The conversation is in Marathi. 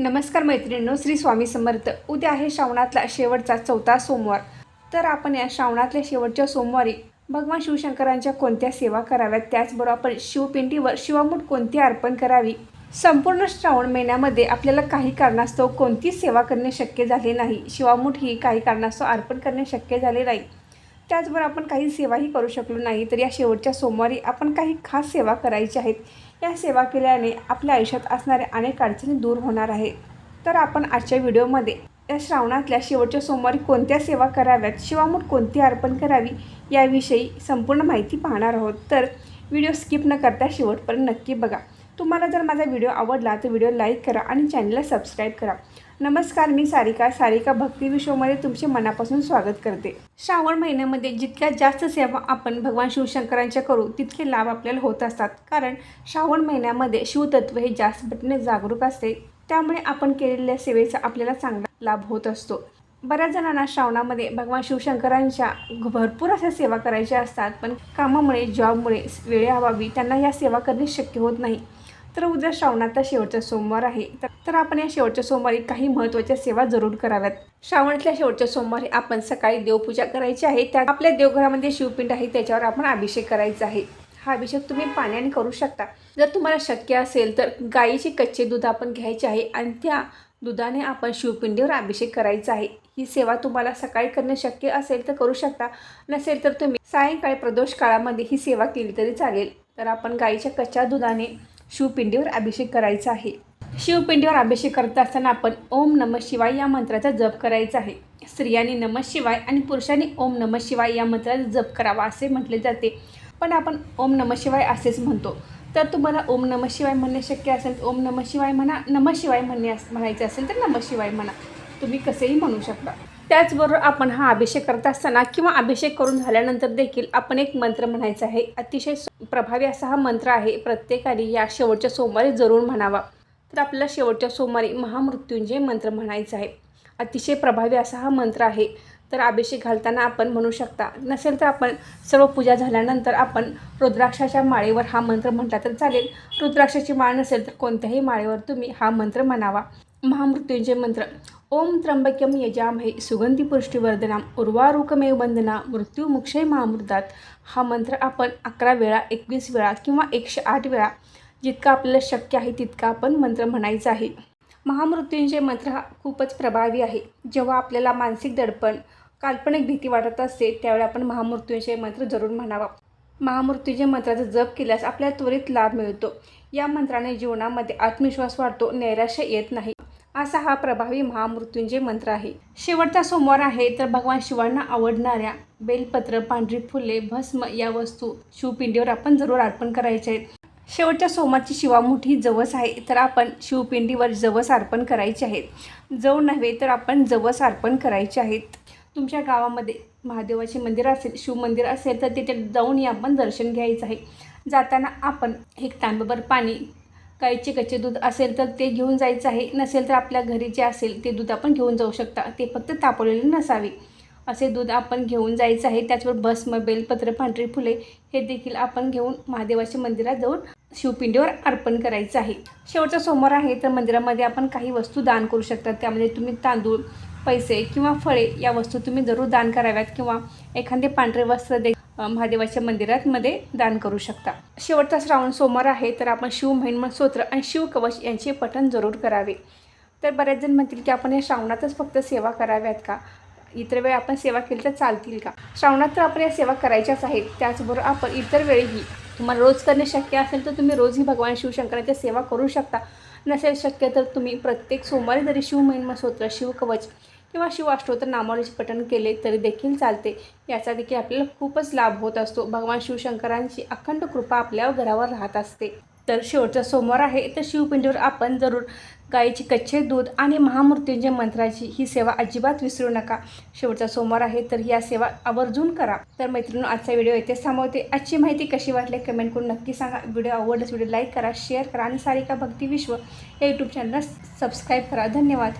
नमस्कार मैत्रिणींनो श्री स्वामी समर्थ. उद्या आहे श्रावणातला शेवटचा चौथा सोमवार. तर आपण या श्रावणातल्या शेवटच्या सोमवारी भगवान शिवशंकरांच्या कोणत्या सेवा कराव्यात? त्याचबरोबर आपण शिवपिंडीवर शिवामूठ कोणती अर्पण करावी? संपूर्ण श्रावण महिन्यामध्ये आपल्याला काही कारणास्तव कोणतीच सेवा करणे शक्य झाले नाही? शिवामूठ ही काही कारणास्तव अर्पण करणे शक्य झाले नाही. त्याचबरोबर आपण काही सेवाही करू शकलो नाही. तर या शेवटच्या सोमवारी आपण काही खास सेवा करायच्या आहेत. या सेवा केल्याने आपल्या आयुष्यात असणाऱ्या अनेक अडचणी दूर होणार आहे तर आपण आजच्या व्हिडिओमध्ये या श्रावणातल्या शेवटच्या सोमवारी कोणत्या सेवा कराव्यात शिवामूठ कोणती अर्पण करावी याविषयी संपूर्ण माहिती पाहणार आहोत. तर व्हिडिओ स्किप न करता शेवटपर्यंत नक्की बघा. तुम्हाला जर माझा व्हिडिओ आवडला तर व्हिडिओ लाईक करा आणि चॅनलला सबस्क्राईब करा. नमस्कार मी सारिका. सारिका भक्ती विश्वमध्ये तुमचे मनापासून स्वागत करते. श्रावण महिन्यामध्ये जितक्या जास्त सेवा आपण भगवान शिवशंकरांच्या करू तितके लाभ आपल्याला होत असतात. कारण श्रावण महिन्यामध्ये शिवतत्व हे जास्त पटीने जागरूक असते. त्यामुळे आपण केलेल्या सेवेचा आपल्याला चांगला लाभ होत असतो. बऱ्याच जणांना श्रावणामध्ये भगवान शिवशंकरांच्या भरपूर अशा सेवा करायच्या असतात पण कामामुळे जॉबमुळे वेळेअभावी त्यांना या सेवा करणे शक्य होत नाही. तर उद्या श्रावणाचा शेवटचा सोमवार आहे. तर तर आपण या शेवटच्या सोमवारी काही महत्त्वाच्या सेवा जरूर कराव्यात. श्रावणातल्या शेवटच्या सोमवारी आपण सकाळी देवपूजा करायची आहे. त्या आपल्या देवघरामध्ये शिवपिंड आहे त्याच्यावर आपण अभिषेक करायचा आहे. हा अभिषेक तुम्ही पाण्याने करू शकता. जर तुम्हाला शक्य असेल तर गाईचे कच्चे दूध आपण घ्यायचे आहे आणि त्या दुधाने आपण शिवपिंडीवर अभिषेक करायचा आहे. ही सेवा तुम्हाला सकाळी करणे शक्य असेल तर करू शकता. नसेल तर तुम्ही सायंकाळी प्रदोष काळामध्ये ही सेवा केली तरी चालेल. तर आपण गाईच्या कच्च्या दुधाने शिवपिंडीवर अभिषेक करायचा आहे. शिवपिंडीवर अभिषेक करत असताना आपण ओम नम शिवाय या मंत्राचा जप करायचा आहे. स्त्रियांनी नम शिवाय आणि पुरुषांनी ओम नम शिवाय या मंत्राचा जप करावा असे म्हटले जाते. पण आपण ओम नम शिवाय असेच म्हणतो. तर तुम्हाला ओम नम शिवाय म्हणणे शक्य असेल तर ओम नम शिवाय म्हणा नम शिवाय म्हणणे म्हणायचे असेल तर नम शिवाय म्हणा. तुम्ही कसेही म्हणू शकता. त्याचबरोबर आपण हा अभिषेक करत असताना किंवा अभिषेक करून झाल्यानंतर देखील आपण एक मंत्र म्हणायचा आहे. अतिशय प्रभावी असा हा मंत्र आहे. प्रत्येकाने या शेवटच्या सोमवारी जरूर म्हणावा. तर आपल्याला शेवटच्या सोमवारी महामृत्युंजय मंत्र म्हणायचा आहे. अतिशय प्रभावी असा हा मंत्र आहे. तर अभिषेक घालताना आपण म्हणू शकता नसेल तर आपण सर्व पूजा झाल्यानंतर आपण रुद्राक्षाच्या माळेवर हा मंत्र म्हटला तर चालेल. रुद्राक्षाची माळ नसेल तर कोणत्याही माळेवर तुम्ही हा मंत्र म्हणावा. महामृत्युंजय मंत्र. ओम त्र्यंबक्यम यजामहे सुगंधी पुष्टीवर्धनाम उर्वारुकमेव वंदना मृत्यूमुक्षय महामृतात हा मंत्र आपण अकरा वेळा एकवीस वेळा किंवा एकशे आठ वेळा जितका आपल्याला शक्य आहे तितका आपण मंत्र म्हणायचा आहे. महामृत्युंजय मंत्र हा खूपच प्रभावी आहे. जेव्हा आपल्याला मानसिक दडपण काल्पनिक भीती वाटत असते त्यावेळी आपण महामृत्युंजय मंत्र जरूर म्हणावा. महामृत्युंजय मंत्राचा जप केल्यास आपल्याला त्वरित लाभ मिळतो. या मंत्राने जीवनामध्ये आत्मविश्वास वाढतो नैराश्य येत नाही. असा हा प्रभावी महामृत्युंजय मंत्र आहे. शेवटचा सोमवार आहे तर भगवान शिवांना आवडणाऱ्या बेलपत्र पांढरी फुले भस्म या वस्तू शिवपिंडीवर आपण जरूर अर्पण करायचे आहेत. शेवटच्या सोमवारची शिवामुठी जवस आहे तर आपण शिवपिंडीवर जवस अर्पण करायचे आहेत. जव नव्हे तर आपण जवस अर्पण करायचे आहेत. तुमच्या गावामध्ये महादेवाचे मंदिर असेल शिवमंदिर असेल तर तिथे जाऊन आपण दर्शन घ्यायचं आहे. जाताना आपण एक तांबभर पाणी गाईचे कच्चे दूध असेल तर ते घेऊन जायचं आहे. नसेल तर आपल्या घरी जे असेल ते दूध आपण घेऊन जाऊ शकता. ते फक्त तापवलेले नसावे. असे दूध आपण घेऊन जायचं आहे. त्याचबरोबर भस्म बेलपत्र पांढरी फुले हे देखील आपण घेऊन महादेवाच्या मंदिरात जाऊन शिवपिंडीवर अर्पण करायचं आहे. शेवटचा सोमवार आहे तर मंदिरामध्ये आपण काही वस्तू दान करू शकता. त्यामध्ये तुम्ही तांदूळ पैसे किंवा फळे या वस्तू तुम्ही जरूर दान कराव्यात किंवा एखादे पांढरे वस्त्र दे महादेवाच्या मंदिरांमध्ये दान करू शकता. शेवटचा श्रावण सोमवार आहे तर आपण शिव महिन्मन स्तोत्र आणि शिवकवच यांचे पठण जरूर करावे. तर बऱ्याच जण म्हणतील की आपण या श्रावणातच फक्त सेवा कराव्यात का? इतर वेळी आपण सेवा केली तर चालतील का? श्रावणात तर आपण या सेवा करायच्याच आहेत त्याचबरोबर आपण इतर वेळीही. तुम्हाला रोज करणे शक्य असेल तर तुम्ही रोजही भगवान शिवशंकरांची सेवा करू शकता. नसेल शक्य तर तुम्ही प्रत्येक सोमवारी जरी शिव शिवमहिमा स्तोत्र शिवकवच किंवा शिवाष्टोत्र नामावलीचे पठण केले तरी देखील चालते. याचा देखील आपल्याला खूपच लाभ होत असतो. भगवान शिवशंकरांची अखंड कृपा आपल्या घरावर राहत असते. तर शेवटचा सोमवार आहे तर शिवपिंडीवर आपण जरूर गाईचे कच्चे दूध आणि महामृत्युंजय मंत्राची ही सेवा अजिबात विसरू नका. शेवटचा सोमवार आहे तर या सेवा आवर्जून करा. तर मैत्रिणी आजचा व्हिडिओ इथेच थांबवते. आजची माहिती कशी वाटली कमेंट करून नक्की सांगा. व्हिडिओ आवडल्यास व्हिडिओ लाईक करा शेअर करा आणि सारिका भक्ती विश्व या यूट्यूब चॅनलला सबस्क्राईब करा. धन्यवाद.